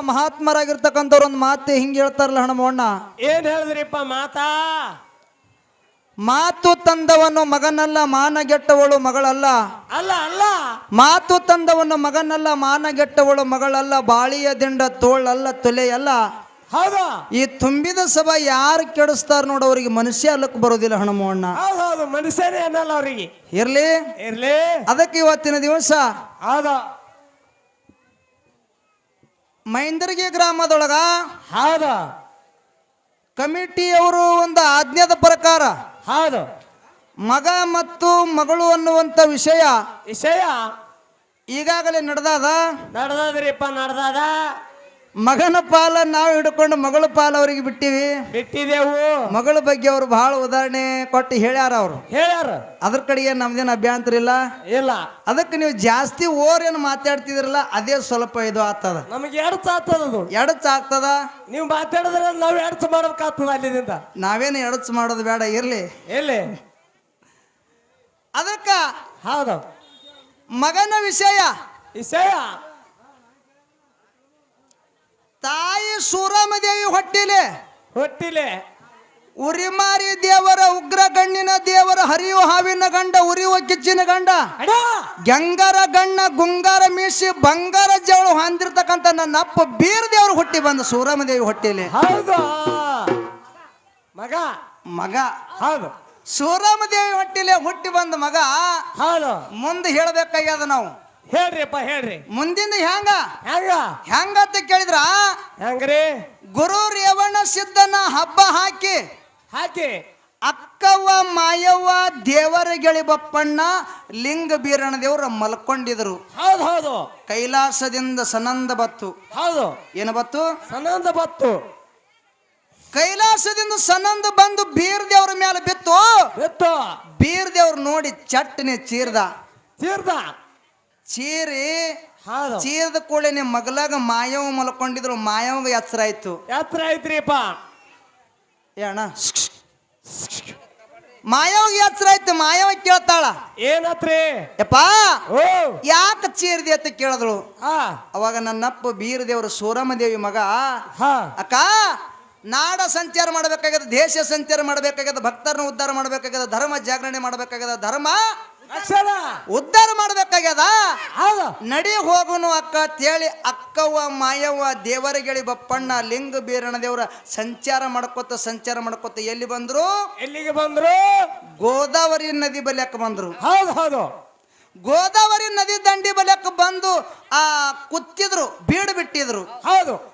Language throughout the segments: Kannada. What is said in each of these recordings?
ಮಹಾತ್ಮರಾಗಿರ್ತಕ್ಕಂಥವ್ರು ಒಂದು ಮಾತು ಹಿಂಗೆ ಹೇಳ್ತಾರಲ್ಲ ಹಣಮಣ್ಣ ಏನ್ ಹೇಳಿದ್ರಿಪ್ಪ ಮಾತಾ? ಮಾತು ತಂದವನು ಮಗನಲ್ಲ ಮಾನಗೆಟ್ಟವಳು ಮಗಳಲ್ಲ. ಅಲ್ಲ ಅಲ್ಲ. ಮಾತು ತಂದವನು ಮಗನಲ್ಲ ಮಾನಗೆಟ್ಟವಳು ಮಗಳಲ್ಲ ಬಾಳಿಯ ದಿಂಡ ತೋಳಲ್ಲ ತೊಲೆಯಲ್ಲ. ಹೌದು. ಈ ತುಂಬಿದ ಸಭಾ ಯಾರು ಕೆಡಿಸ್ತಾರ ನೋಡ ಅವರಿಗೆ ಮನುಷ್ಯ ಅಲ್ಲಕ್ಕೆ ಬರೋದಿಲ್ಲ ಹಣಮಣ್ಣ ಹೌದು ಮನುಷ್ಯನೇ ಅನ್ನಲ್ಲ ಅವರಿಗೆ. ಇರ್ಲಿ. ಇರ್ಲಿ. ಅದಕ್ಕೆ ಇವತ್ತಿನ ದಿವಸ ಹೌದು. ಮೈಂದರ್ಗಿ ಗ್ರಾಮದೊಳಗ ಹೌದ. ಕಮಿಟಿಯವರು ಒಂದು ಆಜ್ಞಾದ ಪ್ರಕಾರ ಹೌದು. ಮಗ ಮತ್ತು ಮಗಳು ಅನ್ನುವಂತ ವಿಷಯ ವಿಷಯ ಈಗಾಗಲೇ ನಡೆದಾದ. ನಡೆದಾದ್ರಿಪ್ಪ ನಡ್ದದ. ಮಗನ ಪಾಲ ನಾವು ಹಿಡ್ಕೊಂಡು ಮಗಳ ಪಾಲ ಅವರಿಗೆ ಬಿಟ್ಟಿವಿ. ಬಿಟ್ಟಿದೆವು. ಮಗಳ ಬಗ್ಗೆ ಅವರು ಬಹಳ ಉದಾಹರಣೆ ಕೊಟ್ಟು ಹೇಳ್ಯಾರ ಅವರು. ಹೇಳ್ಯಾರ. ಅದ್ರ ಕಡೆಗೆ ನಮ್ದೇನು ಅಭ್ಯಂತರ ಇಲ್ಲ? ಇಲ್ಲ. ಅದಕ್ಕೆ ನೀವು ಜಾಸ್ತಿ ಓರ್ ಏನು ಮಾತಾಡ್ತಿದ್ರಲ್ಲ ಅದೇ ಸ್ವಲ್ಪ ಇದು ಆಗ್ತದ. ನಮಗೆ ಎಡಚ ಆಗ್ತದ ಅದು. ಎಡಚ ಆಗ್ತದ? ನೀವು ಮಾತಾಡಿದ್ರೆ ನಾವು ಎಡಚ ಮಾಡ್ಬೇಕಾಗ್ತದ ಅಲ್ಲಿಂದ. ನಾವೇನು ಎಡಚ ಮಾಡೋದು ಬೇಡ ಇರ್ಲಿ. ಎಲ್ಲಿ ಅದಕ್ಕ ಹೌದು. ಮಗನ ವಿಷಯ. ವಿಷಯ. ಸೂರಮದೇವಿ ಹೊಟ್ಟಿಲೆ. ಹೊಟ್ಟಿಲೆ. ಉರಿಮಾರಿ ದೇವರ ಉಗ್ರ ಗಣ್ಣಿನ ದೇವರ ಹರಿಯುವ ಹಾವಿನ ಗಂಡ ಉರಿಯುವ ಕಿಚ್ಚಿನ ಗಂಡ. ಗಂಗರ ಗಣ್ಣ ಗುಂಗಾರ ಮೀಸಿ ಬಂಗಾರ ಜವಳು ಹೊಂದಿರ್ತಕ್ಕಂಥ ನನ್ನ ಅಪ್ಪ ಬೀರ್ ದೇವರು ಹುಟ್ಟಿ ಬಂದ ಸೂರಮದೇವಿ ಹೊಟ್ಟಿಲೆ. ಹೌದು. ಮಗ. ಮಗ. ಹೌದು. ಸೂರಮದೇವಿ ಹೊಟ್ಟಿಲೆ ಹುಟ್ಟಿ ಬಂದ ಮಗ. ಹೌದು. ಮುಂದೆ ಹೇಳ್ಬೇಕಾಗ್ಯದ ನಾವು. ಹೇಳ್ರಿಪ್ಪ ಹೇಳ್ರಿ. ಮುಂದಿಂದ ಹೆಂಗ? ಹೆಂಗ? ಹೆಂಗಂತ ಕೇಳಿದ್ರ? ಹೆಂಗ್ರಿ? ಗುರು ರೇವಣ ಸಿದ್ಧನ ಹಬ್ಬ ಹಾಕಿ ಹಾಕಿ. ಅಕ್ಕವ್ವ ಮಾಯವ್ವ ದೇವರ ಗೆಳಿ ಬಪ್ಪಣ್ಣ ಲಿಂಗ ಬೀರಣ ದೇವ್ರ ಮಲ್ಕೊಂಡಿದ್ರು. ಹೌದು ಹೌದು. ಕೈಲಾಸದಿಂದ ಸನಂದ ಬತ್ತು. ಹೌದು. ಏನು ಬತ್ತು? ಸನಂದ ಬತ್ತು. ಕೈಲಾಸದಿಂದ ಸನಂದ ಬಂದು ಬೀರ್ ದೇವ್ರ ಮೇಲೆ ಬಿತ್ತು. ಬಿತ್ತು. ಬೀರ್ ದೇವ್ರ ನೋಡಿ ಚಟ್ನಿ ಚೀರ್ದ. ತೀರ್ದ ಚೀರಿ ಹೌದು. ಚೀರ್ದ ಕೂಡಲೇ ಮಗಲಾಗ ಮಾಯವ ಮಲ್ಕೊಂಡಿದ್ರು ಮಾಯವಾಗ ಎಚ್ಚರ ಆಯ್ತು. ಎತ್ತರ ಐತ್ರಿಪ್ಪ ಏ ಅಣ್ಣ. ಮಾಯವಾಗ ಎಚ್ಚರ ಆಯ್ತು ಮಾಯವ ಕೇಳ್ತಾಳ. ಏನತ್ರಿ ಯಪ್ಪಾ ಓ. ಯಾಕೆ ಚೀರ್ದಿ ಅಂತ ಕೇಳಿದ್ರು ಹಾ. ಅವಾಗ ನನ್ನಪ್ಪ ಬೀರ ದೇವರು ಸೂರಮದೇವಿ ಮಗ ಹಾ. ಅಕ್ಕ ನಾಡ ಸಂಚಾರ ಮಾಡಬೇಕಾಗ್ಯದ ದೇಶ ಸಂಚಾರ ಮಾಡಬೇಕಾಗ್ಯದ ಭಕ್ತರನ್ನ ಉದ್ಧಾರ ಮಾಡಬೇಕಾಗ್ಯದ ಧರ್ಮ ಜಾಗರಣೆ ಮಾಡಬೇಕಾಗ್ಯದ ಧರ್ಮ ಅಕ್ಷರ. ಉದ್ಧಾರ ಮಾಡಬೇಕಾಗ್ಯದ ಹೌದು. ನಡಿ ಹೋಗುನು ಅಕ್ಕ ತೇಳಿ ಅಕ್ಕವ್ವ ಮಾಯವ್ವ ದೇವರಗಿಳಿ ಬಪ್ಪಣ್ಣ ಲಿಂಗ ಬೀರಣ ದೇವರ ಸಂಚಾರ ಮಾಡ್ಕೊತ ಸಂಚಾರ ಮಾಡ್ಕೊತ ಎಲ್ಲಿ ಬಂದ್ರು? ಎಲ್ಲಿಗೆ ಬಂದ್ರು? ಗೋದಾವರಿ ನದಿ ಬಲಿಯಕ್ಕೆ ಬಂದ್ರು. ಹೌದು ಹೌದು. ಗೋದಾವರಿ ನದಿ ದಂಡಿ ಬಲಿಯಕ್ಕೆ ಬಂದು ಆ ಕುತ್ತಿದ್ರು ಬೀಡು ಬಿಟ್ಟಿದ್ರು. ಹೌದು.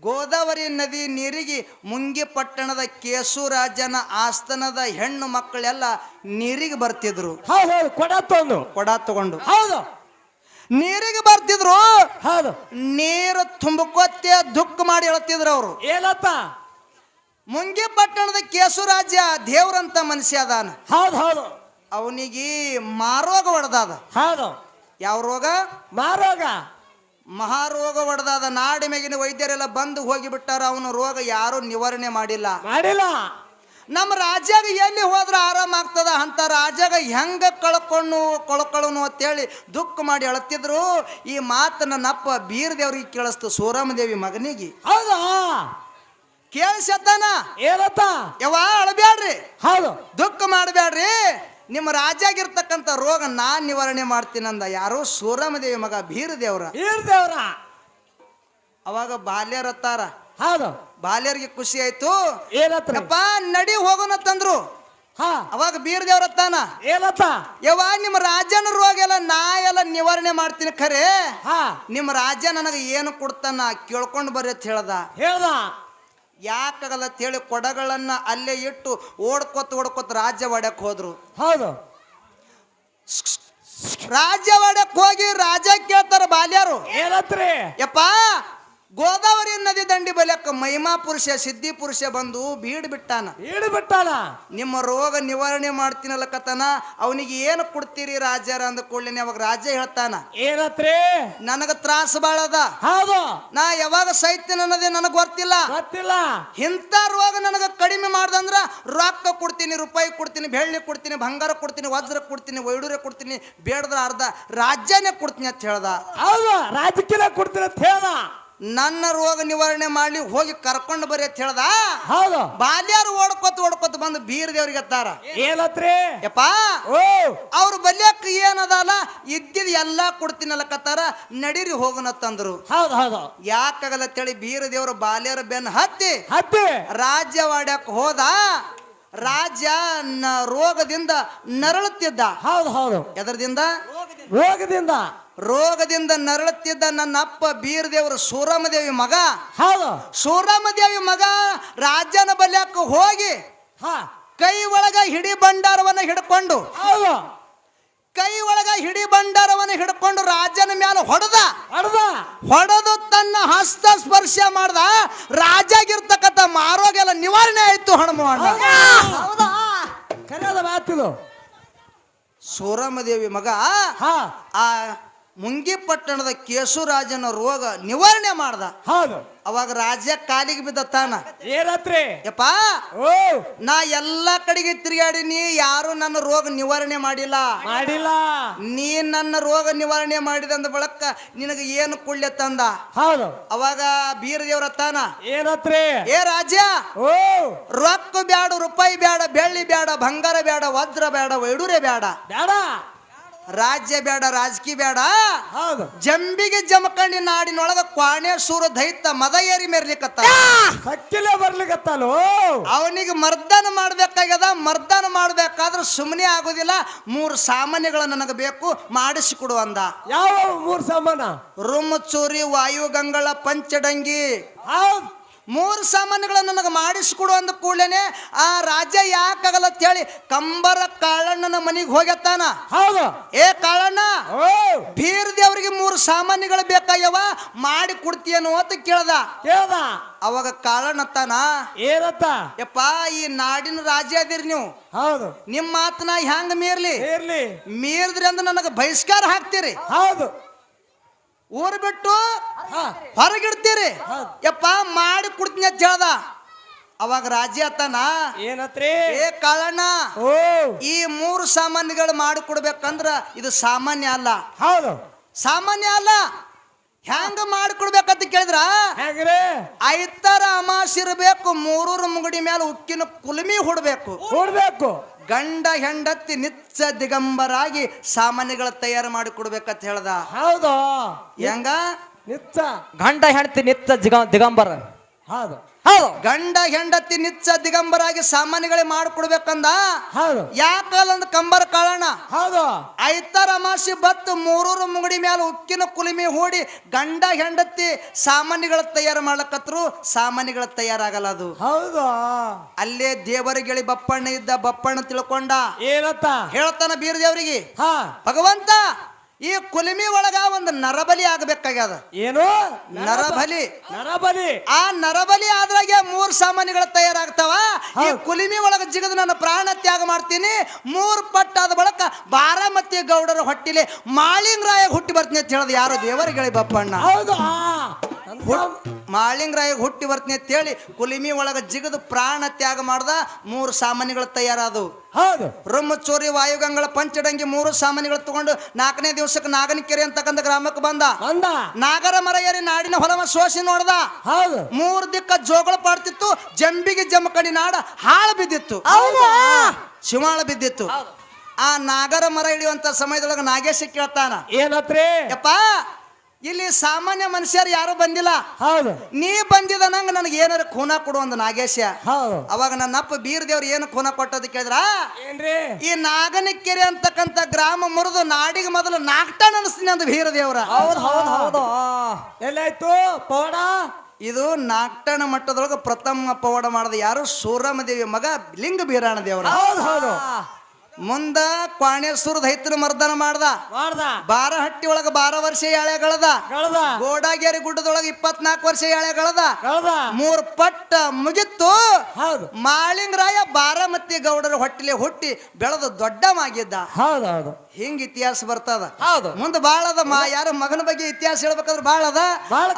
ಗೋದಾವರಿ ನದಿ ನೀರಿಗೆ ಮುಂಗಿ ಪಟ್ಟಣದ ಕೇಸುರಾಜನ ಆಸ್ತನದ ಹೆಣ್ಣು ಮಕ್ಕಳೆಲ್ಲ ನೀರಿಗೆ ಬರ್ತಿದ್ರು. ಕೊಡ ತಗೊಂಡು ಕೊಡ ತಗೊಂಡು. ಹೌದು. ನೀರಿಗೆ ಬರ್ತಿದ್ರು. ಹೌದು. ನೀರು ತುಂಬಕೊತ್ತೆ ದುಃಖ ಮಾಡಿ ಹೇಳ್ತಿದ್ರು ಅವರು. ಏನಪ್ಪ? ಮುಂಗಿ ಪಟ್ಟಣದ ಕೇಸುರಾಜ ದೇವ್ರಂತ ಮನುಷ್ಯ ಅದಾನ. ಹೌದು ಹೌದು. ಅವನಿಗೆ ಮಾರೋಗ ಹೊಡೆದಾದ. ಹೌದು. ಯಾವ ರೋಗ? ಮಾರೋಗ ಮಹಾರೋಗ ಹೊಡೆದಾದ ನಾಡಿ ಮೇಗಿನ ವೈದ್ಯರೆಲ್ಲ ಬಂದು ಹೋಗಿಬಿಟ್ಟಾರ ಅವನ ರೋಗ ಯಾರು ನಿವಾರಣೆ ಮಾಡಿಲ್ಲ. ಮಾಡಿಲ್ಲ. ನಮ್ಮ ರಾಜ್ಯಾಗ ಎಲ್ಲಿ ಹೋದ್ರೆ ಆರಾಮ ಆಗ್ತದ? ಅಂತ ರಾಜ್ಯಾಗ ಹೆಂಗ ಕಳ್ಕೊಂಡು ಕಳ್ಕೊಳ್ಳೋನು ಅಂತೇಳಿ ದುಃಖ ಮಾಡಿ ಅಳತಿದ್ರು. ಈ ಮಾತನ್ನ ನಪ್ಪ ಬೀರದೇವ್ರಿಗೆ ಕೇಳಿಸ್ತು ಸೂರಾಮದೇವಿ ಮಗನಿಗೆ. ಹೌದಾ? ಕೇಳಿಸತ್ತಾನ ಏನತ್ತ ಯಾವ ಅಳಬ್ಯಾಡ್ರಿ. ಹೌದು. ದುಃಖ ಮಾಡಬೇಡ್ರಿ ನಿಮ್ಮ ರಾಜ್ಯಾಗಿರ್ತಕ್ಕಂಥ ರೋಗ ನಾನ್ ನಿವಾರಣೆ ಮಾಡ್ತೀನಂದ ಯಾರೋ ಸೂರಮದೇವಿ ಮಗ ಬೀರ ದೇವ್ರ ದೇವ್ರ ಅವಾಗ ಬಾಲ್ಯರತ್ತಾರ ಹೌದು. ಬಾಲ್ಯರಿಗೆ ಖುಷಿ ಆಯ್ತು. ಏನತ್ರ? ನಡಿ ಹೋಗೋಣ ತಂದ್ರು. ಹಾ. ಅವಾಗ ದೇವ್ರ ತಾನ ಏನತ್ತ ಯವ್ವ ನಿಮ್ಮ ರಾಜನ ರೋಗ ಎಲ್ಲ ನಾ ಎಲ್ಲ ನಿವಾರಣೆ ಮಾಡ್ತೀನಿ ಖರೆ. ಹಾ. ನಿಮ್ಮ ರಾಜ್ಯ ನನಗೆ ಏನು ಕೊಡ್ತಾನ ಕೇಳ್ಕೊಂಡು ಬರ್ರಿ ಅಂತ ಹೇಳ್ದ. ಹೇಳ್ದ. ಯಾಕಾಗಲ್ಲ ಹೇಳಿ ಕೊಡಗಳನ್ನ ಅಲ್ಲೇ ಇಟ್ಟು ಓಡ್ಕೊತ ಓಡ್ಕೊತ ರಾಜ್ಯ ಒಡಕ್ ಹೋದ್ರು. ಹೌದು. ರಾಜ್ಯ ಒಡಕ್ ಹೋಗಿ ರಾಜ ಕೇಳ್ತಾರ ಬಾಲ್ಯರು. ಏನತ್ರಿ? ಯಪ್ಪ ಗೋದಾವರಿ ನದಿ ದಂಡಿ ಬಲಕ್ಕ ಮಹಿಮಾ ಪುರುಷ ಸಿದ್ಧಿ ಪುರುಷ ಬಂದು ಬೀಡ್ ಬಿಟ್ಟಾನ. ಬೀಡ್ ಬಿಟ್ಟಾನ ನಿಮ್ಮ ರೋಗ ನಿವಾರಣೆ ಮಾಡ್ತೀನಲ್ಲ ಕತನ ಅವನಿಗೆ ಏನು ಕೊಡ್ತೀರಿ ರಾಜ್ಯರ ಅಂದ ಕೂಡಲೇ ಅವಾಗ ರಾಜ್ಯ ಹೇಳ್ತಾನ ಏನತ್ರಿ? ನನಗ ತ್ರಾಸ ಬಾಳದ ಹೌದು. ನಾ ಯಾವಾಗ ಸೈತ್ಯನ ಅನ್ನೋದೇ ನನಗೆ ಗೊತ್ತಿಲ್ಲ. ಗೊತ್ತಿಲ್ಲ. ಇಂಥ ರೋಗ ನನಗೆ ಕಡಿಮೆ ಮಾಡ್ದಂದ್ರ ರೊಕ್ಕ ಕೊಡ್ತೀನಿ ರೂಪಾಯಿ ಕೊಡ್ತೀನಿ ಬೆಳ್ಳಿ ಕೊಡ್ತೀನಿ ಬಂಗಾರ ಕೊಡ್ತೀನಿ ವಜ್ರ ಕೊಡ್ತೀನಿ ವೈಡೂರ ಕೊಡ್ತೀನಿ ಬೇಡದ್ರ ಅರ್ಧ ರಾಜ್ಯನೇ ಕೊಡ್ತೀನಿ ಅಂತ ಹೇಳ್ದ. ಹೌದು. ರಾಜಕೀಯ ಕೊಡ್ತೀನಿ ಅಂತ ಹೇಳ್ದ. ನನ್ನ ರೋಗ ನಿವಾರಣೆ ಮಾಡ್ಲಿ ಹೋಗಿ ಕರ್ಕೊಂಡು ಬರಿ ಅಂತ ಹೇಳ್ದ? ಹೌದು. ಬಾಲ್ಯಾರು ಓಡ್ಕೊತ ಓಡ್ಕೊತ ಬಂದು ಬೀರ್ ದೇವ್ರಿಗೆ ಎತ್ತಾರ. ಏನತ್ರಿ? ಯಪ್ಪ ಓ. ಅವ್ರು ಬಲ್ಯಕ್ ಏನದಲ್ಲ? ಇದ್ದಿದ್ ಎಲ್ಲಾ ಕೊಡ್ತೀನಲ್ಲಕತ್ತಾರ ನಡೀರಿ ಹೋಗನತ್ತಂದ್ರು ಹೌದು ಹೌದು. ಯಾಕಾಗಲ್ಲ ಅಂತೇಳಿ ಬೀರ ದೇವ್ರ ಬಾಲ್ಯರ ಬೆನ್ ಹತ್ತಿ ಹತ್ತಿ. ರಾಜ್ಯವಾಡ್ಯಕ್ ಹೋದ ರಾಜ್ಯ ರೋಗದಿಂದ ನರಳುತ್ತಿದ್ದ. ಹೌದು ಹೌದು. ಎದರದಿಂದ? ರೋಗದಿಂದ. ರೋಗದಿಂದ ನರಳುತ್ತಿದ್ದ ನನ್ನ ಅಪ್ಪ ಬೀರದೇವರು ಸೂರಮದೇವಿ ಮಗ. ಹೌದು. ಸೂರಮದೇವಿ ಮಗ ರಾಜನ ಬಲ್ಯಕ್ಕ ಹೋಗಿ ಹಾ. ಕೈ ಒಳಗ ಹಿಡಿ ಭಂಡಾರವನ್ನು ಹಿಡ್ಕೊಂಡು. ಹೌದು. ಕೈ ಒಳಗ ಹಿಡಿ ಭಂಡಾರವನ್ನು ಹಿಡ್ಕೊಂಡು ರಾಜನ ಮೇಲೆ ಹೊಡೆದ. ಹೊಡದ. ಹೊಡೆದು ತನ್ನ ಹಸ್ತ ಸ್ಪರ್ಶ ಮಾಡ್ದ. ರಾಜಾಗಿರ್ತಕ್ಕಂಥ ಮಾರೋಗೆಲ್ಲ ನಿವಾರಣೆ ಆಯ್ತು ಹಣಮಾಡ ಹೌದಾ. ಕರೆಯದ ಮಾತಿದು. ಸೂರಮದೇವಿ ಮಗ ಹಾ. ಆ ಮುಂಗಿಪಟ್ಟಣದ ಕೇಸುರಾಜನ ರೋಗ ನಿವಾರಣೆ ಮಾಡ್ದ. ಹೌದು. ಅವಾಗ ರಾಜ ಕಾಲಿಗೆ ಬಿದ್ದ ತಾನ. ಏನತ್ರಿ ಯಪ್ಪ ಓ. ನಾ ಎಲ್ಲಾ ಕಡೆಗೆ ತಿರುಗಾಡಿನಿ ಯಾರು ನನ್ನ ರೋಗ ನಿವಾರಣೆ ಮಾಡಿಲ್ಲ. ಮಾಡಿಲ್ಲ. ನೀ ನನ್ನ ರೋಗ ನಿವಾರಣೆ ಮಾಡಿದಂದ ಬಳಕ ನಿನಗೆ ಏನು ಕುಳ್ಳೆ ತಂದ? ಹೌದು. ಅವಾಗ ಬೀರ ದೇವ್ರ ತಾನ ಏನತ್ರಿ ಏ ರಾಜ ಓ. ರೊಕ್ಕ ಬ್ಯಾಡ ರೂಪಾಯಿ ಬ್ಯಾಡ ಬೆಳ್ಳಿ ಬ್ಯಾಡ ಬಂಗಾರ ಬ್ಯಾಡ ವಜ್ರ ಬ್ಯಾಡ ವೈಡೂರೆ ಬ್ಯಾಡ. ಬೇಡ ರಾಜ್ಯ ಬೇಡ ರಾಜಕೀಯ ಬೇಡ. ಹೌದು. ಜಂಬಿಗೆ ಜಮಖಂಡಿ ನಾಡಿನೊಳಗ ಕ್ವಾಣೇಶ್ವರ ದೈತ ಮದ ಏರಿ ಮೇರ್ಲಿಕ್ಕತ್ತ ಹಕ್ಕಿಲೆ ಅವನಿಗೆ ಮರ್ದನ ಮಾಡ್ಬೇಕಾಗ್ಯದ ಮರ್ದನ ಮಾಡ್ಬೇಕಾದ್ರೆ ಸುಮ್ಮನೆ ಆಗೋದಿಲ್ಲ. ಮೂರು ಸಾಮಾನ್ಯಗಳು ನನಗೆ ಬೇಕು ಮಾಡಿಸಿಕೊಡು ಅಂದ. ಯಾವ ಮೂರ್ ಸಾಮಾನ? ರುಮಚೂರಿ ವಾಯುಗಂಗಳ ಪಂಚಡಂಗಿ. ಹೌದು. ಮೂರು ಸಾಮಾನ್ಯಗಳನ್ನು ನನಗೆ ಮಾಡಿಸಿಕೊಡು ಅಂದ ಕೂಡಲೇ ಆ ರಾಜ್ಯ ಯಾಕಾಗಲ್ಲ ಅಂತೇಳಿ ಕಂಬರ ಕಾಳಣ್ಣನ ಮನೆಗೆ ಹೋಗ್ಯತ್ತಾನ. ಹೌದು. ಏ ಕಾಳಣ್ಣ ಓ. ಬೀರ್ ದೇವ್ರಿಗೆ ಮೂರು ಸಾಮಾನ್ಯಗಳು ಬೇಕಾಗ್ಯವ ಮಾಡಿ ಕೊಡ್ತೀಯನು ಅಂತ ಕೇಳ್ದ. ಕೇಳ್ದ. ಅವಾಗ ಕಾಳಣ್ಣತ್ತಾನ ಏನತ್ತ? ಯಪ್ಪ ಈ ನಾಡಿನ ರಾಜ್ಯ ಅದಿರಿ ನೀವು. ಹೌದು. ನಿಮ್ಮ ಮಾತನ್ನ ಹೆಂಗ ಮೀರ್ಲಿ? ಮೀರ್ಲಿ. ಮೀರಿದ್ರಿ ಅಂದ್ರೆ ನನಗೆ ಬಹಿಷ್ಕಾರ ಹಾಕ್ತೀರಿ. ಹೌದು. ಊರು ಬಿಟ್ಟು ಹೊರಗಿಡ್ತೀರಿ. ಯಪ್ಪ ಮಾಡಿ ಕೊಡ್ತೀನಿ ಅಂತ ಹೇಳ್ದ ಅವಾಗ ರಾಜ್ಯ ಆತನ ಏನತ್ರಿ? ಏ ಕಾಳಣ್ಣ ಓ. ಈ ಮೂರು ಸಾಮಾನ್ಯಗಳು ಮಾಡಿ ಕೊಡ್ಬೇಕಂದ್ರ ಇದು ಸಾಮಾನ್ಯ ಅಲ್ಲ. ಹೌದು. ಸಾಮಾನ್ಯ ಅಲ್ಲ. ಹೆಂಗ ಮಾಡ್ಕೊಡ್ಬೇಕಂತ ಕೇಳಿದ್ರ? ಹೆಂಗ್ರಿ ಐತರ ಅಮಾಸ್ ಇರಬೇಕು ಮೂರೂರು ಮುಗುಡಿ ಮೇಲೆ ಉಕ್ಕಿನ ಕುಲುಮಿ ಹುಡ್ಬೇಕು. ನೋಡ್ಬೇಕು ಗಂಡ ಹೆಂಡತಿ ನಿತ್ಯ ದಿಗಂಬರಾಗಿ ಸಾಮಾನ್ಯಗಳ ತಯಾರು ಮಾಡಿ ಕೊಡ್ಬೇಕಂತ ಹೇಳ್ದ. ಹೌದು? ಹೆಂಗ? ನಿತ್ಯ ಗಂಡ ಹೆಂಡತಿ ನಿತ್ಯ ದಿಗ ದಿಗಂಬರ. ಹೌದು. ಹೌದು. ಗಂಡ ಹೆಂಡತಿ ನಿಚ್ಚ ದಿಗಂಬರಾಗಿ ಸಾಮಾನ್ಯಗಳೇ ಮಾಡ್ಕೊಡ್ಬೇಕಂದ? ಹೌದು. ಯಾಕಲ್ಲಂದ ಕಂಬರ ಕಾಳಣ್ಣ? ಹೌದು. ಐತರ ಅಮಾಸಿ ಬತ್ತು ಮೂರೂರು ಮುಂಗಡಿ ಮೇಲೆ ಉಕ್ಕಿನ ಕುಲಿಮಿ ಹೂಡಿ ಗಂಡ ಹೆಂಡತಿ ಸಾಮಾನ್ಯಗಳ ತಯಾರು ಮಾಡ್ಲಕತ್ರು ಸಾಮಾನ್ಯಗಳ ತಯಾರಾಗಲ್ಲ ಅದು ಹೌದು. ಅಲ್ಲೇ ದೇವರಿಗೆಳಿ ಬಪ್ಪಣ್ಣ ಇದ್ದ ಬಪ್ಪಣ್ಣ ತಿಳ್ಕೊಂಡ. ಏನತ್ತ? ಹೇಳ್ತಾನ ಬೀರದೇವ್ರಿಗೆ. ಹಾ. ಭಗವಂತ ಈ ಕುಲಿಮಿ ಒಳಗ ಒಂದು ನರಬಲಿ ಆಗ್ಬೇಕಾಗ್ಯದ. ಏನು? ನರಬಲಿ. ನರಬಲಿ. ಆ ನರಬಲಿ ಆದ್ರಾಗೆ ಮೂರ್ ಸಾಮಾನ್ಯಗಳು ತಯಾರಾಗ್ತಾವ. ಈ. ಕುಲಿಮಿ ಒಳಗ ಜಿಗದ ನಾನು ಪ್ರಾಣ ತ್ಯಾಗ ಮಾಡ್ತೀನಿ. ಮೂರ್ ಪಟ್ಟಾದ ಬಳಕ ಬಾರಾಮತಿ ಗೌಡರ ಹೊಟ್ಟಿಲಿ ಮಾಳಿಂಗರಾಯ ಹುಟ್ಟಿ ಬರ್ತೀನಿ ಅಂತ ಹೇಳೋದು ಯಾರು ದೇವರಿಗೆಳಿ ಬಪ್ಪಣ್ಣ. ಹೌದು ಮಾಳಿಂಗರಾಯ ಹುಟ್ಟಿ ಬರ್ತೀನಿ ಅಂತ ಹೇಳಿ ಕುಲಿಮಿ ಒಳಗ ಜಿಗದು ಪ್ರಾಣ ತ್ಯಾಗ ಮಾಡ್ದ ಮೂರು ಸಾಮಾನ್ಯಗಳು ತಯಾರಾದವು. ಹೌದು. ಚೋರಿ ವಾಯುಗಂಗಳ ಪಂಚಡಂಗಿ ಮೂರು ಸಾಮಾನ್ಯಗಳು ತಗೊಂಡು ನಾಲ್ಕನೇ ದಿವಸಕ್ಕೆ ನಾಗನಕೆರೆ ಅಂತಕ್ಕಂಥ ಗ್ರಾಮಕ್ಕೆ ಬಂದ. ಬಂದ. ನಾಗರ ಮರ ಏರಿ ನಾಡಿನ ಹೊಲವ ಸೋಸಿ ನೋಡ್ದ. ಹೌದು. ಮೂರು ದಿಕ್ಕ ಜೋಗಳ ಪಾಡ್ತಿತ್ತು ಜಂಬಿಗೆ ಜಮಕಡಿ ನಾಡ ಹಾಳು ಬಿದ್ದಿತ್ತು. ಶಿವಾಳ ಬಿದ್ದಿತ್ತು. ಆ ನಾಗರ ಮರ ಇಳಿಯುವಂತ ಸಮಯದೊಳಗೆ ನಾಗೇಶ ಕೇಳ್ತಾನ. ಏನತ್ರಿ? ಯಪ್ಪ ಇಲ್ಲಿ ಸಾಮಾನ್ಯ ಮನುಷ್ಯರು ಯಾರು ಬಂದಿಲ್ಲ? ಹೌದು. ನೀ ಬಂದಿದ ನಂಗೆ ನನಗೆ ಏನಾರ ಖೂನ ಕೊಡು ಒಂದು ನಾಗೇಶ. ಹೌದು. ಅವಾಗ ನನ್ನ ಅಪ್ಪ ಬೀರ್ ದೇವ್ರು ಏನು ಖೂನ ಕೊಟ್ಟದ ಕೇಳಿದ್ರ? ಏನ್ರಿ? ಈ ನಾಗನಕೆರೆ ಅಂತಕ್ಕಂತ ಗ್ರಾಮ ಮುರಿದು ನಾಡಿಗೆ ಮೊದಲು ನಾಗ್ತಾನ ಅನಿಸ್ತೀನಿ ಅಂದ ಬೀರ ದೇವ್ರ ಹೌದು ಹೌದು ಹೌದು. ಎಲ್ಲಾಯ್ತು? ಪೌಡ ಇದು ನಾಕ್ಟಣ ಮಟ್ಟದೊಳಗೆ ಪ್ರಥಮ ಪವಾಡ ಮಾಡದ ಯಾರು? ಸೂರಮದೇವಿ ಮಗ ಲಿಂಗ ಬೀರಾಣ ದೇವರ ಹೌದು ಹೌದು. ಮುಂದ ಕ್ವಾಣೇಶ್ವರ ಹೈತ್ರ ಮರ್ದನ ಮಾಡ್ದ. ಮಾಡ್ದ. ಬಾರಹಟ್ಟಿ ಒಳಗ ಬಾರ ವರ್ಷ ಎಳೆ ಗಳದ. ಗೋಡಾಗೇರಿ ಗುಡ್ಡದೊಳಗ ಇಪ್ಪತ್ನಾಲ್ಕು ವರ್ಷ ಎಳೆ ಗಳದ. ಮೂರ್ ಪಟ್ಟ ಮುಗಿತ್ತು. ಹೌದು. ಮಾಳಿಂಗರಾಯ ಬಾರಾಮತಿ ಗೌಡರ ಹೊಟ್ಟಿಲೆ ಹುಟ್ಟಿ ಬೆಳೆದು ದೊಡ್ಡವಾಗಿದ್ದ. ಹೌದು ಹೌದು. ಹಿಂಗ್ ಇತಿಹಾಸ ಬರ್ತದ. ಹೌದು. ಮುಂದೆ ಬಾಳ ಅದ ಮಾ ಯಾರ ಮಗನ ಬಗ್ಗೆ ಇತಿಹಾಸ ಹೇಳ್ಬೇಕಾದ್ರೆ ಬಾಳ ಅದ.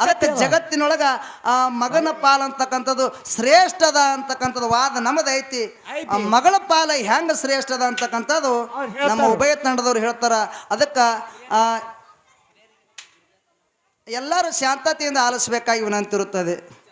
ಅದಕ್ಕೆ ಜಗತ್ತಿನೊಳಗ ಆ ಮಗನ ಪಾಲ ಅಂತಕ್ಕಂಥದ್ದು ಶ್ರೇಷ್ಠ ಅದ ಅಂತಕ್ಕಂಥದ್ದು ವಾದ ನಮ್ದೈತಿ. ಆ ಮಗಳ ಪಾಲ ಹೆಂಗ ಶ್ರೇಷ್ಠ ಅದ ಅಂತಕ್ಕಂಥದ್ದು ನಮ್ಮ ಉಭಯ ತಂಡದವ್ರು ಹೇಳ್ತಾರ. ಅದಕ್ಕ ಆ ಎಲ್ಲರೂ ಶಾಂತತೆಯಿಂದ ಆಲಿಸ್ಬೇಕಾಗಿ ವಿನಂತಿರುತ್ತದೆ